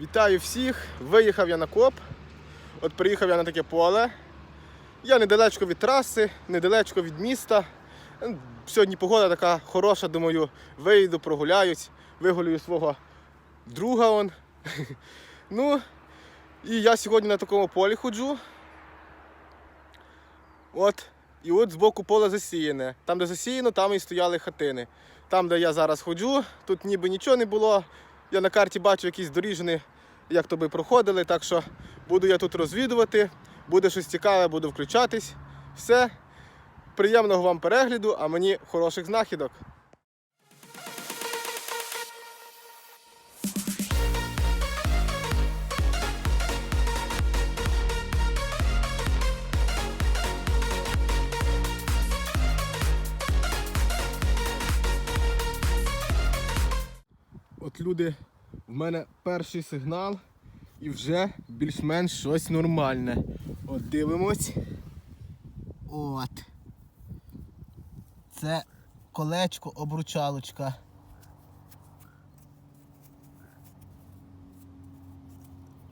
Вітаю всіх! Виїхав я на коп. От приїхав я на таке поле. Я недалечко від траси, недалечко від міста. Сьогодні погода така хороша, думаю, вийду, прогуляюсь, вигулюю свого друга. Он. Ну, і я сьогодні на такому полі ходжу. От. І от збоку поле засіяне. Там, де засіяно, там і стояли хатини. Там, де я зараз ходжу, тут ніби нічого не було. Я на карті бачу якісь доріжини, як то би проходили. Так що буду я тут розвідувати, буде щось цікаве, буду включатись. Все. Приємного вам перегляду, а мені хороших знахідок. Люди, в мене перший сигнал і вже більш-менш щось нормальне. От дивимось. От. Це колечко обручалочка.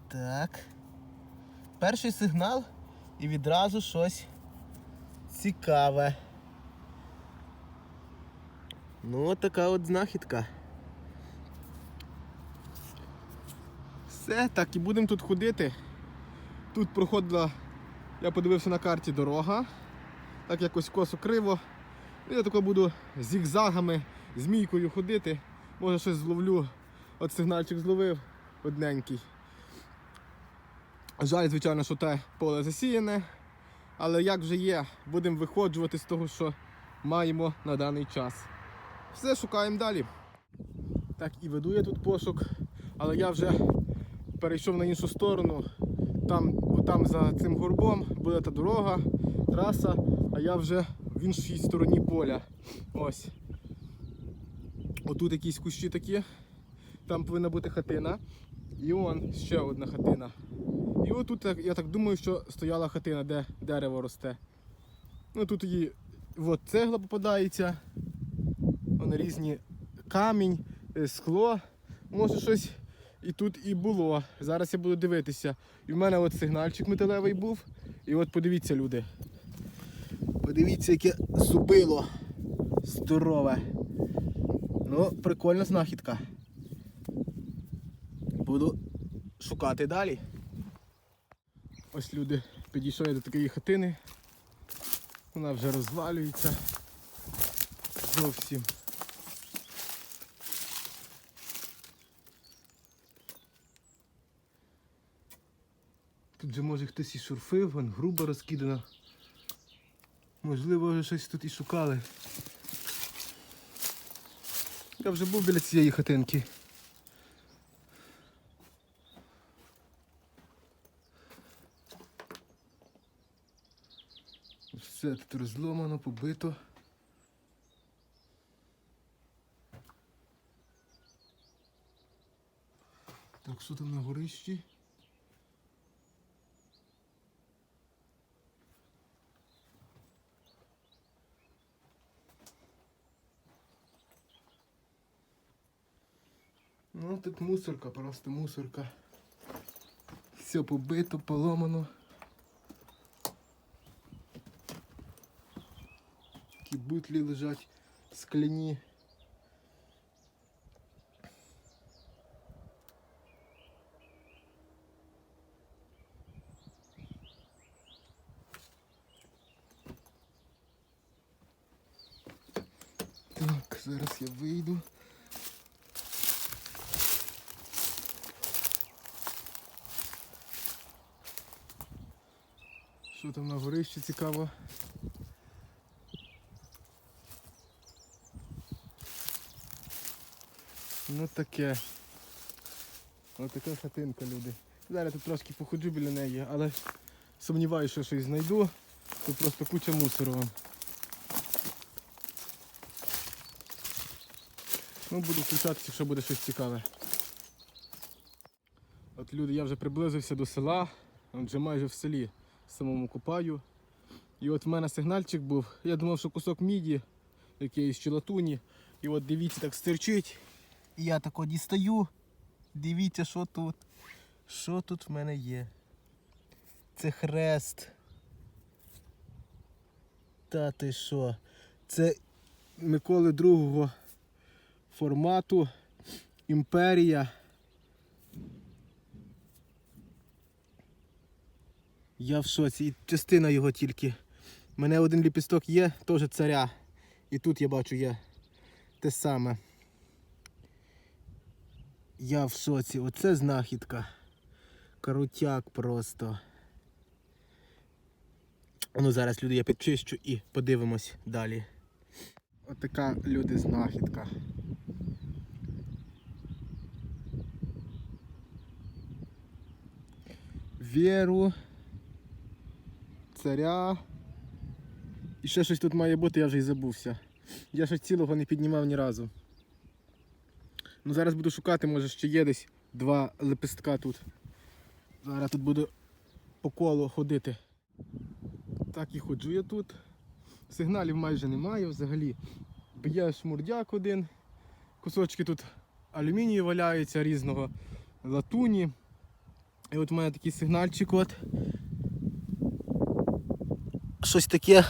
Так. Перший сигнал і відразу щось цікаве. Ну, от така от знахідка. Все, так і будемо тут ходити. Тут проходила, я подивився на карті дорога. Так якось косо криво. Я тако буду зігзагами, змійкою ходити. Може щось зловлю. От сигнальчик зловив одненький. Жаль, звичайно, що те поле засіяне. Але як вже є, будемо виходжувати з того, що маємо на даний час. Все, шукаємо далі. Так, і веду я тут пошук, але я вже перейшов на іншу сторону. Там, отам за цим горбом буде та дорога, траса, а я вже в іншій стороні поля. Ось. Отут якісь кущі такі. Там повинна бути хатина. І он ще одна хатина. І отут, я так думаю, що стояла хатина, де дерево росте. Ну тут її от цегла попадається. Вони різні камінь, е, скло. Може щось і тут і було. Зараз я буду дивитися. І в мене от сигнальчик металевий був. І от подивіться, люди. Подивіться, яке зубило здорове. Ну, прикольна знахідка. Буду шукати далі. Ось люди, підійшов я до такої хатини. Вона вже розвалюється. Зовсім. Тут же може хтось і шурфив, вон грубо розкидано. Можливо, вже щось тут і шукали. Я вже був біля цієї хатинки. Все тут розломано, побито. Так, що там на горищі? Ну, тут мусорка, просто мусорка. Все побито, поломано. Такі бутлі лежать скляні. Так, зараз я вийду. Що там на горищі цікаво? Ну таке. Ось така хатинка, люди. Зараз тут трошки походжу біля неї, але сумніваюся, що щось знайду. Тут просто куча мусору. Ну, буду включатися, якщо буде щось цікаве. От люди, я вже приблизився до села, вже майже в селі самому копаю. І от в мене сигнальчик був. Я думав, що кусок міді, якийсь чи латуні. І от дивіться, так стирчить. І я тако дістаю. Дивіться, що тут. Що тут в мене є? Це хрест. Та ти що? Це Миколи II формату Імперія. Я в шоці. І частина його тільки. У мене один ліпісток є, теж царя. І тут я бачу є те саме. Я в шоці. Оце знахідка. Крутяк просто. Ну зараз люди я підчищу і подивимось далі. Отака люди знахідка. Віру. Царя. І ще щось тут має бути, я вже й забувся. Я щось цілого не піднімав ні разу. Ну зараз буду шукати, може ще є десь два лепестка тут. Зараз тут буду по колу ходити. Так і ходжу я тут. Сигналів майже немає взагалі. Б'є шмурдяк один. Кусочки тут алюмінію валяються різного латуні. І от у мене такий сигнальчик от. Щось таке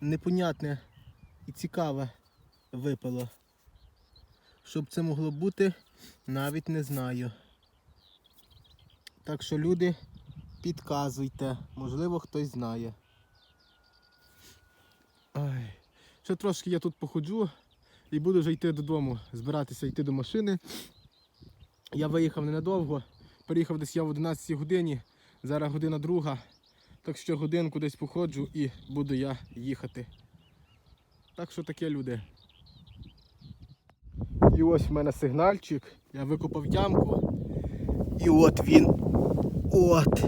непонятне і цікаве випало. Щоб це могло бути, навіть не знаю. Так що люди, підказуйте, можливо хтось знає. Ай. Ще трошки я тут походжу і буду вже йти додому, збиратися йти до машини. Я виїхав ненадовго, приїхав десь я в 11 годині, зараз година друга. Так що годинку десь походжу і буду я їхати. Так що таке люди. І ось в мене сигнальчик. Я викопав ямку. І от він. От.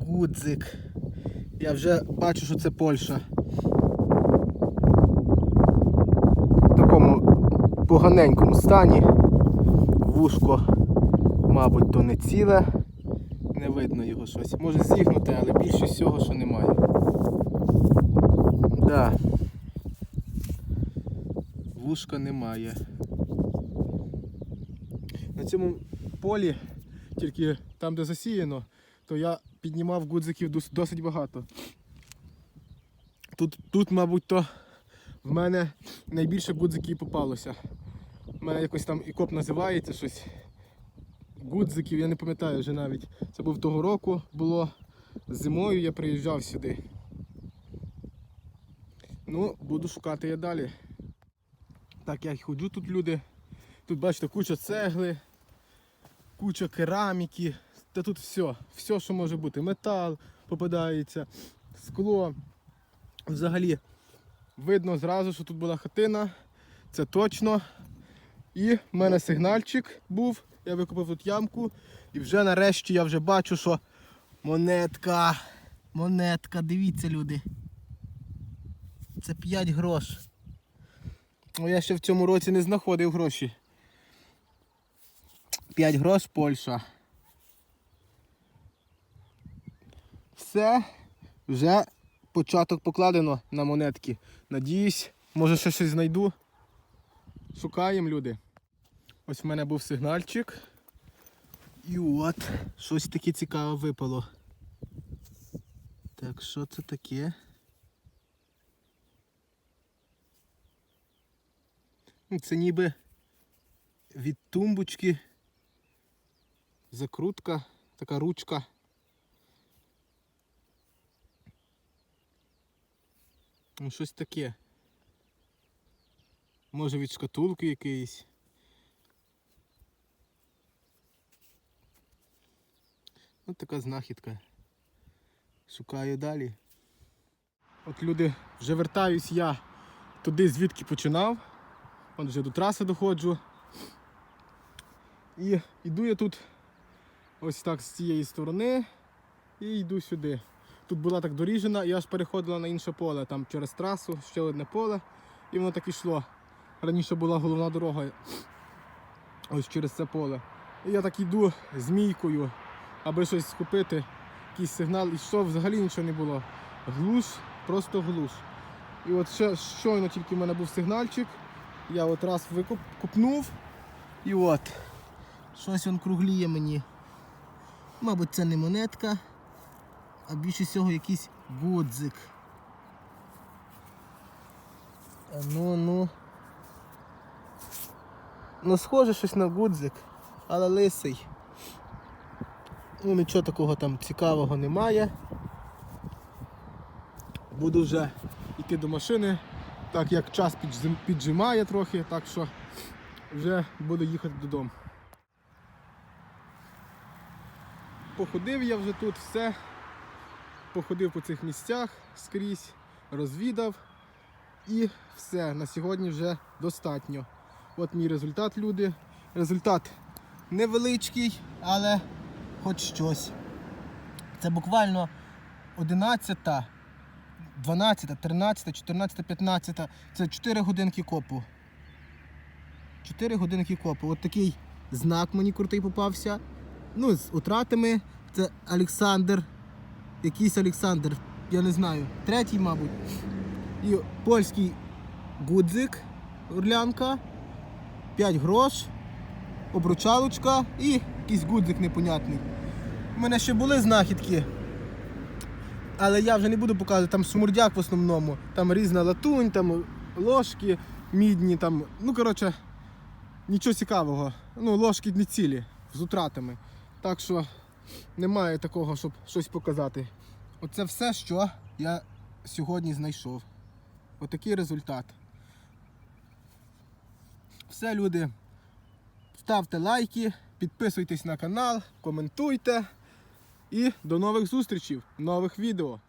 Гудзик. Я вже бачу, що це Польща. В такому поганенькому стані. Вушко, мабуть, то не ціле. Не видно його щось. Може зігнути, але більше всього, що немає. Да. Вушка немає. На цьому полі, тільки там, де засіяно, то я піднімав гудзиків досить багато. Тут, тут мабуть, то в мене найбільше гудзиків попалося. У мене якось там ікоп називається щось. Гудзиків, я не пам'ятаю вже навіть. Це був того року було. Зимою я приїжджав сюди. Ну, буду шукати я далі. Так, я ходжу тут люди. Тут бачите куча цегли, куча кераміки. Та тут все, все, що може бути. Метал попадається, скло. Взагалі видно зразу, що тут була хатина. Це точно. І в мене сигнальчик був. Я викупив тут ямку. І вже нарешті я вже бачу, що монетка. Монетка, дивіться, люди. Це 5 грош. Ну, я ще в цьому році не знаходив гроші. 5 грош Польща. Все, вже початок покладено на монетки. Надіюсь, може ще щось знайду. Шукаємо люди. Ось в мене був сигнальчик. І от, щось таке цікаве випало. Так, що це таке? Ну, Це ніби від тумбочки. Закрутка, така ручка. Ну, щось таке. Може від шкатулки якоїсь. Ось така знахідка. Шукаю далі. От люди, вже вертаюсь я туди, звідки починав. От вже до траси доходжу. І йду я тут ось так з цієї сторони і йду сюди. Тут була так доріжена, і аж переходила на інше поле, там через трасу, ще одне поле, і воно так ішло. Раніше була головна дорога ось через це поле. І я так йду змійкою, аби щось схопити, якийсь сигнал, і що взагалі нічого не було. Глуш, просто глуш. І от ще щойно тільки в мене був сигнальчик. Я от раз викуп, купнув і от. Щось він кругліє мені. Мабуть, це не монетка, а більше всього якийсь гудзик. Ну ну. Ну, схоже щось на гудзик, але лисий. Ну, нічого такого там цікавого немає. Буду вже йти до машини, так як час піджимає трохи, так що вже буду їхати додому. Походив я вже тут все. Походив по цих місцях скрізь, розвідав і все. На сьогодні вже достатньо. От мій результат, люди. Результат Невеличкий, але хоч щось. Це буквально 11, 12, 13, 14, 15. Це 4 годинки копу. 4 годинки копу. От такий знак мені крутий попався. Ну, з утратами. Це Олександр. Якийсь Олександр, я не знаю. Третій, мабуть. І польський гудзик, орлянка, 5 грош обручалочка і якийсь гудзик непонятний. У мене ще були знахідки. Але я вже не буду показувати, там шмурдяк в основному, там різна латунь, там ложки мідні, там, ну коротше, нічого цікавого. Ну, ложки не цілі, з утратами. Так що немає такого, щоб щось показати. Оце все, що я сьогодні знайшов. Отакий результат. Все, люди. Ставте лайки, підписуйтесь на канал, коментуйте. І до нових зустрічей, нових відео.